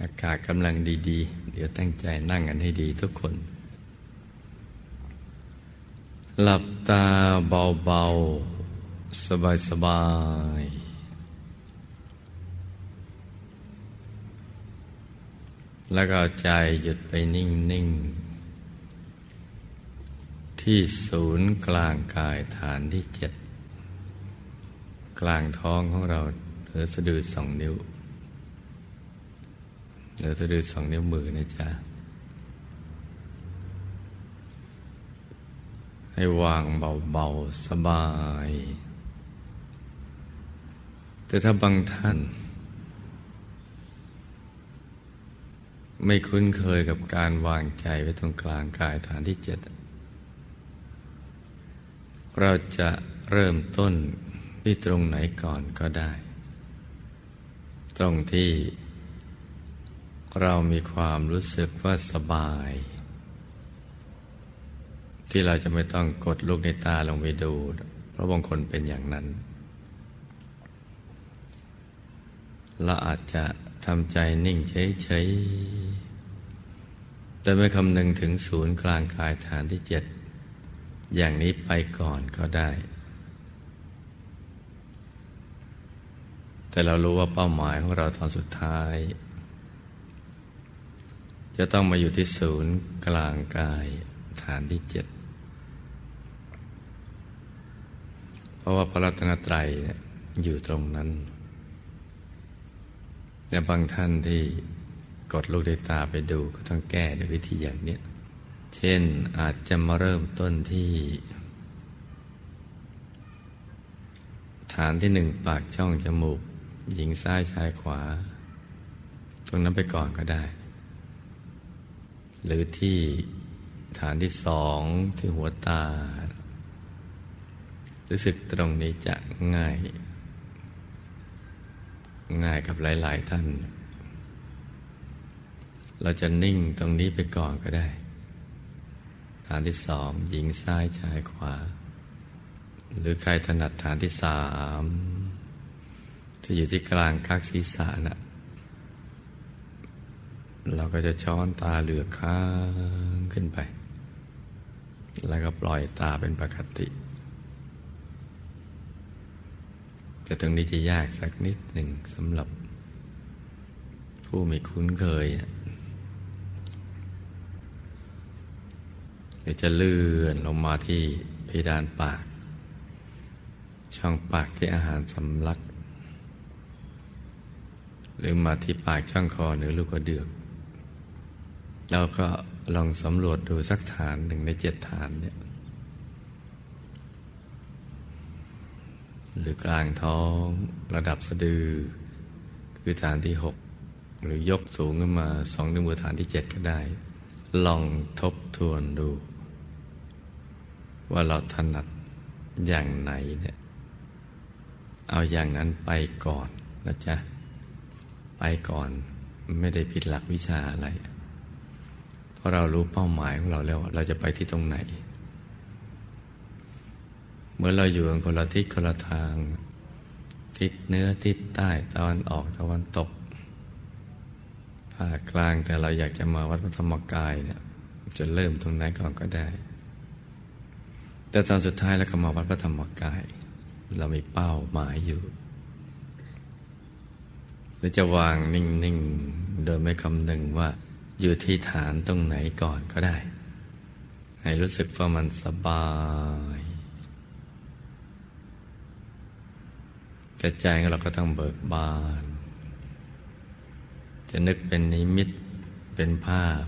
อากาศกำลังดี ๆ เดี๋ยวตั้งใจนั่งกันให้ดีทุกคน หลับตาเบา ๆ สบาย ๆ แล้วก็เอาใจหยุดไปนิ่ง ๆ ที่ศูนย์กลางกายฐานที่เจ็ด กลางท้องของเราเหนือสะดือสองนิ้ว เหนือสะดือสองนิ้วมือนะจ๊ะ ให้วางเบาๆ สบาย แต่ถ้าบางท่าน ไม่คุ้นเคยกับการวางใจไว้ตรงกลางกายฐานที่เจ็ด เราจะเริ่มต้นที่ตรงไหนก่อนก็ได้ ตรงที่ เรามีความรู้สึกว่าสบาย ที่เราจะไม่ต้องกดลูกในตาลงไปดู เพราะบางคนเป็นอย่างนั้น เราอาจจะทำใจนิ่งเฉยๆแต่ไม่คำนึงถึงศูนย์กลางกายฐานที่เจ็ดอย่างนี้ไปก่อนก็ได้ แต่เรารู้ว่าเป้าหมายของเราตอนสุดท้าย จะต้องมาอยู่ที่ศูนย์กลางกายฐานที่เจ็ดเพราะว่าพระรัตนตรัยอยู่ตรงนั้นแต่บางท่านที่กดลูกในตาไปดูก็ต้องแก้ด้วยวิธีอย่างนี้เช่นอาจจะมาเริ่มต้นที่ ฐานที่หนึ่งปากช่องจมูก หญิงซ้ายชายขวา ตรงนั้นไปก่อนก็ได้ หรือที่ฐานที่สองที่หัวตา รู้สึกตรงนี้จะง่าย ง่ายกับหลาย ๆ ท่าน เราจะนิ่งตรงนี้ไปก่อนก็ได้ ฐานที่สองหญิงซ้ายชายขวา หรือใครถนัดฐานที่สามจะอยู่ที่กลางคักศีรษะนะ เราก็จะช้อนตาเหลือกค้างขึ้นไป แล้วก็ปล่อยตาเป็นปกติ แต่ตรงนี้จะยากสักนิดหนึ่งสำหรับ ผู้ไม่คุ้นเคยเดี๋ยวจะเลื่อนลงมาที่เพดานปาก ช่องปากที่อาหารสำลัก หรือมาที่ปากช่องคอหรือลูกกระเดือก แล้วก็ลองสำรวจดูสักฐานหนึ่งในเจ็ดฐานเนี่ย หรือกลางท้องระดับสะดือ คือฐานที่หกหรือยกสูงขึ้นมาสองนิ้วมือฐานที่เจ็ดก็ได้ ลองทบทวนดู ว่าเราถนัดอย่างไหนเนี่ย เอาอย่างนั้นไปก่อนนะจ๊ะ ไปก่อนไม่ได้ผิดหลักวิชาอะไร เพราะเรารู้เป้าหมายของเราแล้วเราจะไปที่ตรงไหน เมื่อเราอยู่กันคนละทิศคนละทาง ทิศเหนือทิศใต้ตะวันออกตะวันตกภาคกลางแต่เราอยากจะมาวัดพระธรรมกายเนี่ยจะเริ่มตรงไหนก่อนก็ได้ แต่ตอนสุดท้ายแล้วก็มาวัดพระธรรมกาย เรามีเป้าหมายอยู่หรือจะวางนิ่ง ๆ โดยไม่คำนึงว่า อยู่ที่ฐานตรงไหนก่อนก็ได้ ให้รู้สึกว่ามันสบายแต่ใจของเราก็ต้องเบิกบาน จะนึกเป็นนิมิตเป็นภาพ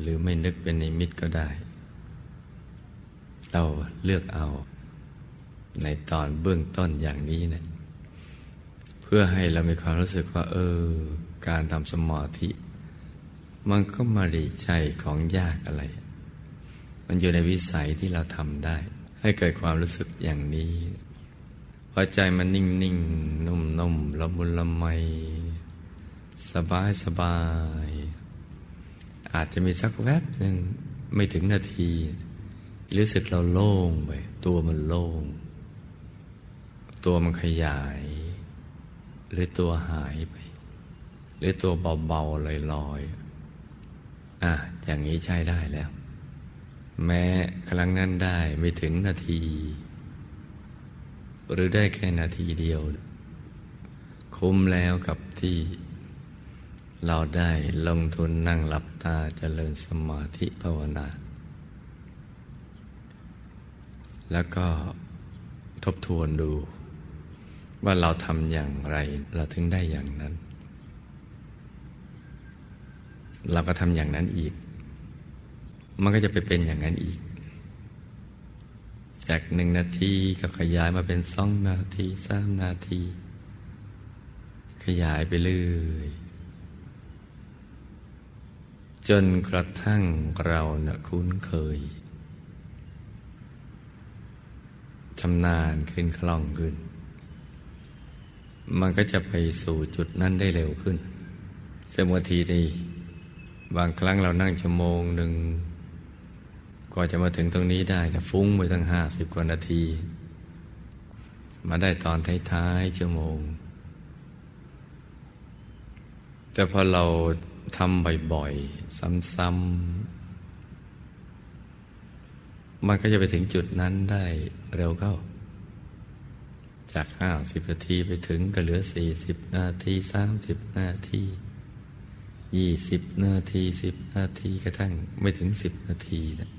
หรือไม่นึกเป็นนิมิตก็ได้ เราเลือกเอา ในตอนเบื้องต้นอย่างนี้นะเพื่อให้เรามีความรู้สึกว่า เออ การทำสมาธิ มันก็มาดีใจของยากอะไร มันอยู่ในวิสัยที่เราทำได้ ให้เกิดความรู้สึกอย่างนี้พอใจมันนิ่งนิ่งนุ่มนุ่มละมุนละไม สบายสบาย อาจจะมีสักแวบหนึ่งไม่ถึงนาที รู้สึกเราโล่งไป ตัวมันโล่ง ตัวมันขยาย หรือตัวหายไป หรือตัวเบาๆลอยๆ อะอย่างนี้ใช้ได้แล้ว แม้ครั้งนั้นได้ไม่ถึงนาที หรือได้แค่นาทีเดียว คุ้มแล้วกับที่เราได้ลงทุนนั่งหลับตาเจริญสมาธิภาวนา แล้วก็ทบทวนดู ว่าเราทำอย่างไรเราถึงได้อย่างนั้น เราก็ทำอย่างนั้นอีก มันก็จะไปเป็นอย่างนั้นอีก จากหนึ่งนาทีก็ขยายมาเป็นสองนาทีสามนาที ขยายไปเรื่อยจนกระทั่งเราเนะคุ้นเคยชำนาญขึ้นคล่องขึ้น มันก็จะไปสู่จุดนั้นได้เร็วขึ้น เสมอทีนี้ บางครั้งเรานั่งชั่วโมงหนึ่งกว่าจะมาถึงตรงนี้ได้แต่ฟุ้งไปตั้งห้าสิบกว่านาที มาได้ตอนท้ายๆชั่วโมง แต่พอเราทำบ่อยๆ ซ้ำๆมันก็จะไปถึงจุดนั้นได้เร็วเข้า จากห้าสิบนาทีไปถึงก็เหลือสี่สิบนาทีสามสิบนาที ยี่สิบนาทีสิบนาทีกระทั่งไม่ถึงสิบนาทีนะ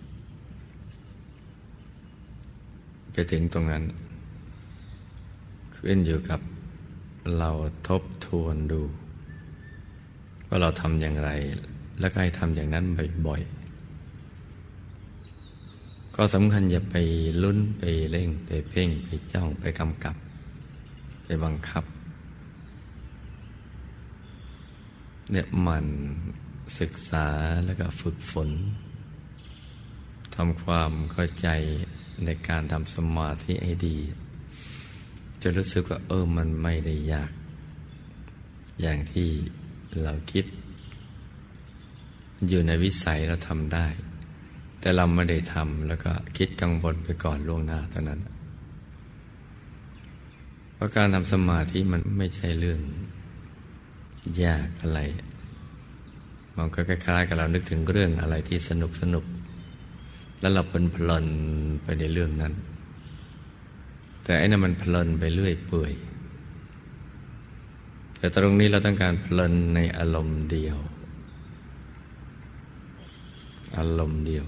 ไปถึงตรงนั้น ขึ้นอยู่กับเราทบทวนดู ว่าเราทำอย่างไร แล้วก็ให้ทำอย่างนั้นบ่อยๆ ก็สำคัญอย่าไปลุ้นไปเร่งไปเพ่งไปจ้องไปกำกับ ไปบังคับ เนี่ยมันศึกษาแล้วก็ฝึกฝนทำความเข้าใจในการทำสมาธิให้ดี จะรู้สึกว่าเออมันไม่ได้ยาก อย่างที่เราคิด อยู่ในวิสัยเราทำได้ แต่เราไม่ได้ทำแล้วก็คิดกังวลไปก่อนล่วงหน้าเท่านั้นเพราะการทำสมาธิมันไม่ใช่เรื่อง ยากอะไร มันก็คล้ายๆกับเรานึกถึงเรื่องอะไรที่สนุกสนุก แล้วเราเพลินเพลินไปในเรื่องนั้น แต่ไอ้นั่นมันเพลินไปเรื่อยเปื่อย แต่ตรงนี้เราต้องการเพลินในอารมณ์เดียว อารมณ์เดียว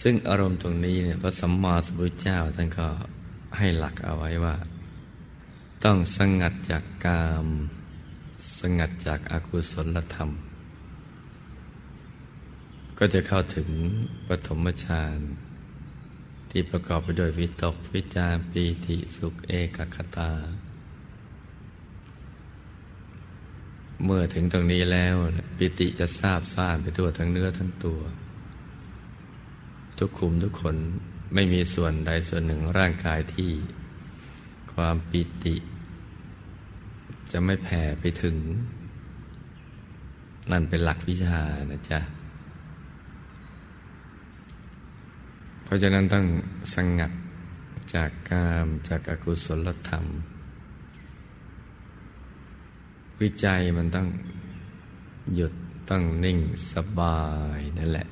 ซึ่งอารมณ์ตรงนี้เนี่ยพระสัมมาสัมพุทธเจ้าท่านก็ให้หลักเอาไว้ว่า ต้องสงัดจากกาม สงัดจากอากุศลธรรม ก็จะเข้าถึงปฐมฌานที่ประกอบไปด้วยวิตกวิจารปีติสุขเอกคตา เมื่อถึงตรงนี้แล้วปิติจะทราบซ่านไปทั่วทั้งเนื้อทั้งตัว ทุกขุมทุกคนไม่มีส่วนใดส่วนหนึ่งร่างกายที่ ความปิติ จะไม่แผ่ไปถึง นั่นเป็นหลักวิชานะจ๊ะ เพราะฉะนั้นต้องสงัดจากกามจากอากุศลธรรมคือใจมันต้องหยุดต้องนิ่งสบายนั่นแหละ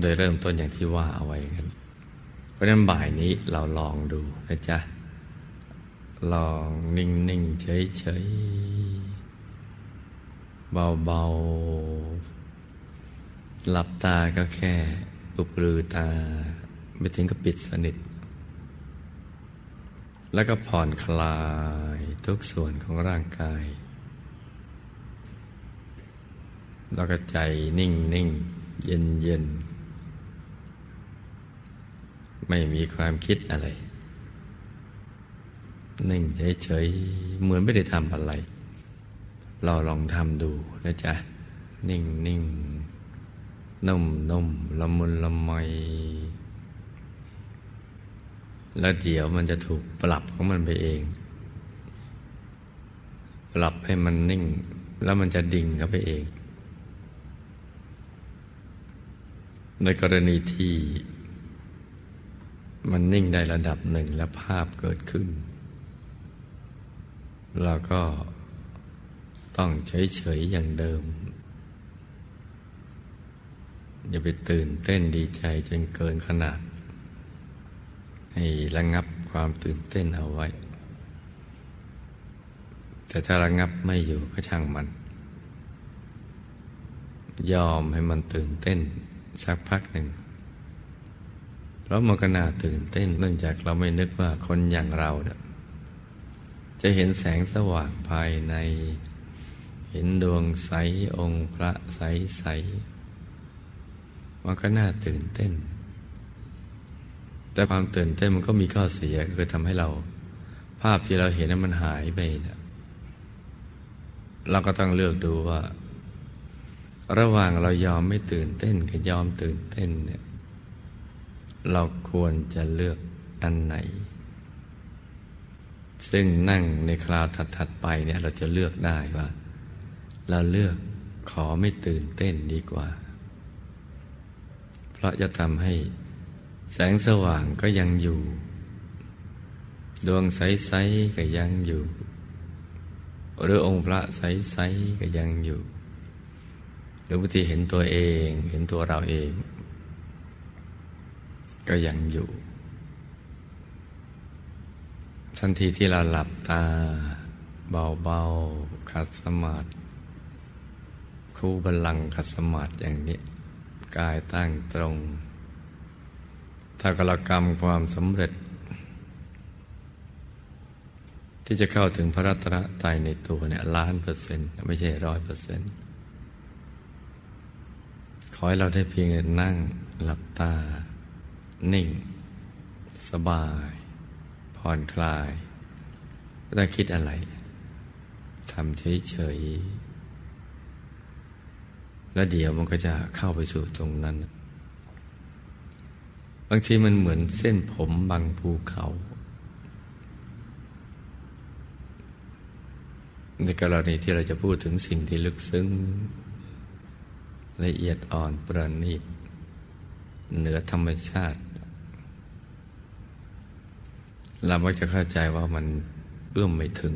โดยเริ่มต้นอย่างที่ว่าเอาไว้กันเพราะนั้นบ่ายนี้เราลองดูนะจ๊ะ ลองนิ่งนิ่งเฉยเฉยเบาเบาหลับตาก็แค่ปุบลือตา ไม่ถึงกับปิดสนิท แล้วก็ผ่อนคลายทุกส่วนของร่างกาย แล้วก็ใจนิ่งนิ่งเย็นเย็นไม่มีความคิดอะไร นิ่งเฉยๆเหมือนไม่ได้ทำอะไร เราลองทำดูนะจ๊ะ นิ่งนิ่งนุ่มนุ่มละมุนละไม แล้วเดี๋ยวมันจะถูกปรับของมันไปเอง ปรับให้มันนิ่ง แล้วมันจะดิ่งเข้าไปเอง ในกรณีที่มันนิ่งได้ระดับหนึ่งแล้วภาพเกิดขึ้น เราก็ต้องเฉยๆอย่างเดิม อย่าไปตื่นเต้นดีใจจนเกินขนาด ให้ระงับความตื่นเต้นเอาไว้ แต่ถ้าระงับไม่อยู่ก็ช่างมัน ยอมให้มันตื่นเต้นสักพักหนึ่งเพราะมันก็น่าตื่นเต้นเนื่องจากเราไม่นึกว่าคนอย่างเราเนี่ย จะเห็นแสงสว่างภายใน เห็นดวงใสองค์พระใสใสมันก็น่าตื่นเต้น แต่ความตื่นเต้นมันก็มีข้อเสียคือทำให้เรา ภาพที่เราเห็นนั้นมันหายไปนะเราก็ต้องเลือกดูว่า ระหว่างเรายอมไม่ตื่นเต้นกับยอมตื่นเต้นเนี่ยเราควรจะเลือกอันไหน ซึ่งนั่งในคราวถัดๆไปเนี่ยเราจะเลือกได้ว่า เราเลือกขอไม่ตื่นเต้นดีกว่า เพราะจะทำให้แสงสว่างก็ยังอยู่ ดวงใสๆก็ยังอยู่ หรือองค์พระใสๆก็ยังอยู่ หรือบางทีเห็นตัวเอง เห็นตัวเราเอง ก็ยังอยู่ ทันทีที่เราหลับตา เบาๆขัดสมาธิคู่บัลลังก์ขัดสมาธิอย่างนี้ กายตั้งตรง ถ้ากรกรรมความสำเร็จ ที่จะเข้าถึงพระรัตนตรัยในตัวเนี่ยล้านเปอร์เซ็นต์ไม่ใช่ร้อยเปอร์เซ็นต์ขอให้เราได้เพียงนั่งหลับตา นิ่ง สบาย ผ่อนคลายไม่ต้องคิดอะไรทำเฉยๆแล้วเดี๋ยวมันก็จะเข้าไปสู่ตรงนั้น บางทีมันเหมือนเส้นผมบางภูเขาในกรณีที่เราจะพูดถึงสิ่งที่ลึกซึ้ง ละเอียดอ่อนประณีตเหนือธรรมชาติ เรามักจะเข้าใจว่ามันเอื้อมไม่ถึง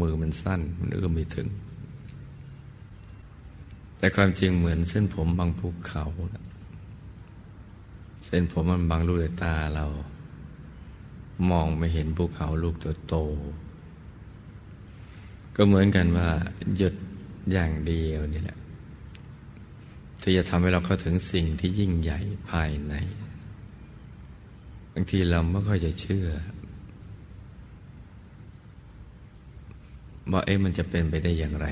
มือมันสั้น มันเอื้อมไม่ถึง แต่ความจริงเหมือนเส้นผมบางภูเขา เส้นผมมันบางลูกตาเรา มองไม่เห็นภูเขาลูกโตๆก็เหมือนกันว่า หยุดอย่างเดียวนี่แหละที่จะทำให้เราเข้าถึงสิ่งที่ยิ่งใหญ่ภายใน บางทีเราไม่ค่อยจะเชื่อ ว่าเอ๊ะมันจะเป็นไปได้อย่างไร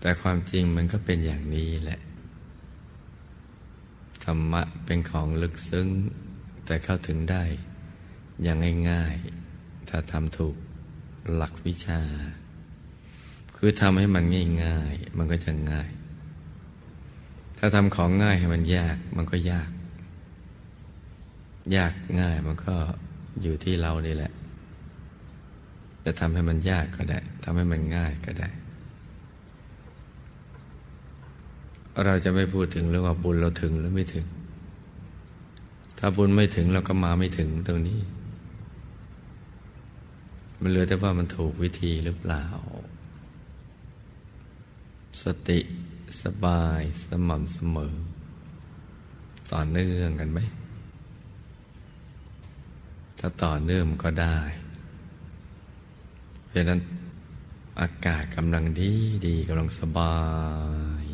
แต่ความจริงมันก็เป็นอย่างนี้แหละ ธรรมะเป็นของลึกซึ้ง แต่เข้าถึงได้ อย่างง่าย ๆ ถ้าทำถูกหลักวิชา คือทำให้มันง่ายๆ มันก็จะง่าย ถ้าทำของง่ายให้มันยาก มันก็ยาก ยากง่ายมันก็อยู่ที่เรานี่แหละ จะทำให้มันยากก็ได้ทำให้มันง่ายก็ได้ เราจะไม่พูดถึงเรื่องว่าบุญเราถึงหรือไม่ถึง ถ้าบุญไม่ถึงเราก็มาไม่ถึงตรงนี้ มันเหลือแต่ว่ามันถูกวิธีหรือเปล่า สติสบายสม่ำเสมอ ต่อเนื่องกันไหมถ้าต่อเนื่องก็ได้ เพราะนั้นอากาศกำลังดีดีกำลังสบาย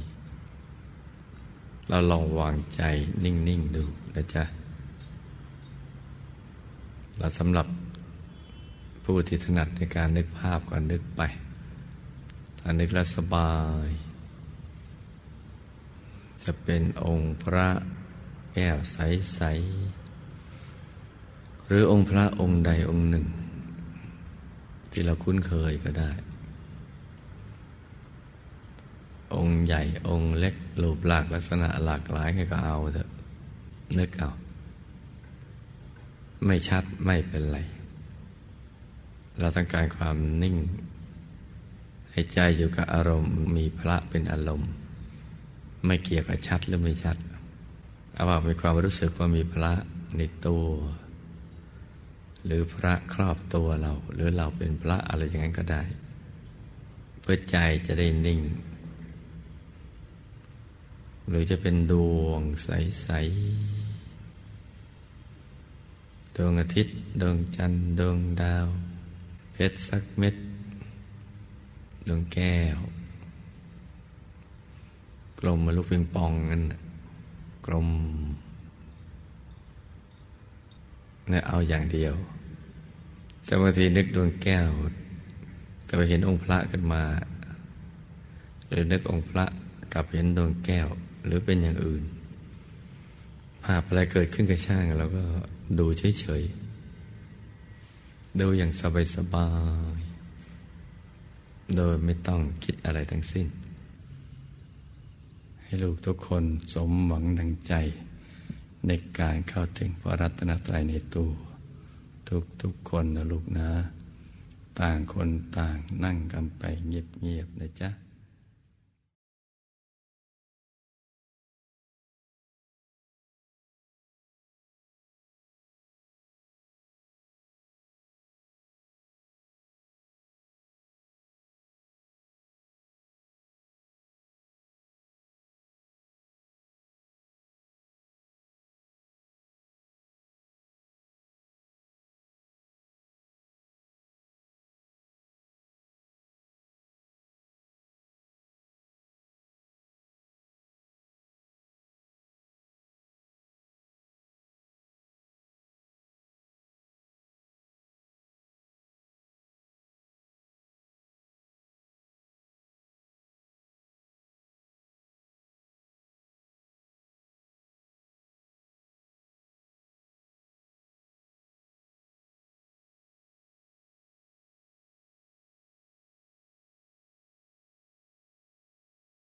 เราลองวางใจนิ่ง ๆ ดูนะจ๊ะเราสำหรับผู้ที่ถนัดในการนึกภาพก็นึกไป ถ้านึกแล้วสบาย จะเป็นองค์พระแก้วใส ๆ หรือองค์พระองค์ใดองค์หนึ่ง ที่เราคุ้นเคยก็ได้ องค์ใหญ่องค์เล็กรูปหลากลักษณะหลากหลายให้ก็เอาเถอะนึกเอาไม่ชัดไม่เป็นไร เราต้องการความนิ่ง ให้ใจอยู่กับอารมณ์ มีพระเป็นอารมณ์ ไม่เกี่ยวกับชัดหรือไม่ชัด เอาว่ามีความรู้สึกว่ามีพระในตัว หรือพระครอบตัวเรา หรือเราเป็นพระอะไรอย่างนั้นก็ได้ เพื่อใจจะได้นิ่ง หรือจะเป็นดวงใส ๆ ดวงอาทิตย์ ดวงจันทร์ ดวงดาว เพชรสักเม็ด ดวงแก้ว กลมมาลูกปิงปองนั่นกลม เนี่ยเอาอย่างเดียวแต่บางทีนึกดวงแก้วก็ไปเห็นองค์พระขึ้นมา หรือนึกองค์พระกลับเห็นดวงแก้ว หรือเป็นอย่างอื่น ภาพอะไรเกิดขึ้นกับช่างเราก็ดูเฉยๆ ดูอย่างสบายๆ โดยไม่ต้องคิดอะไรทั้งสิ้น ให้ลูกทุกคนสมหวังดังใจ ในการเข้าถึงพระรัตนตรัยในตัวทุกทุกๆคนนะลูกนะ ต่างคนต่างนั่งกันไปเงียบๆนะจ๊ะ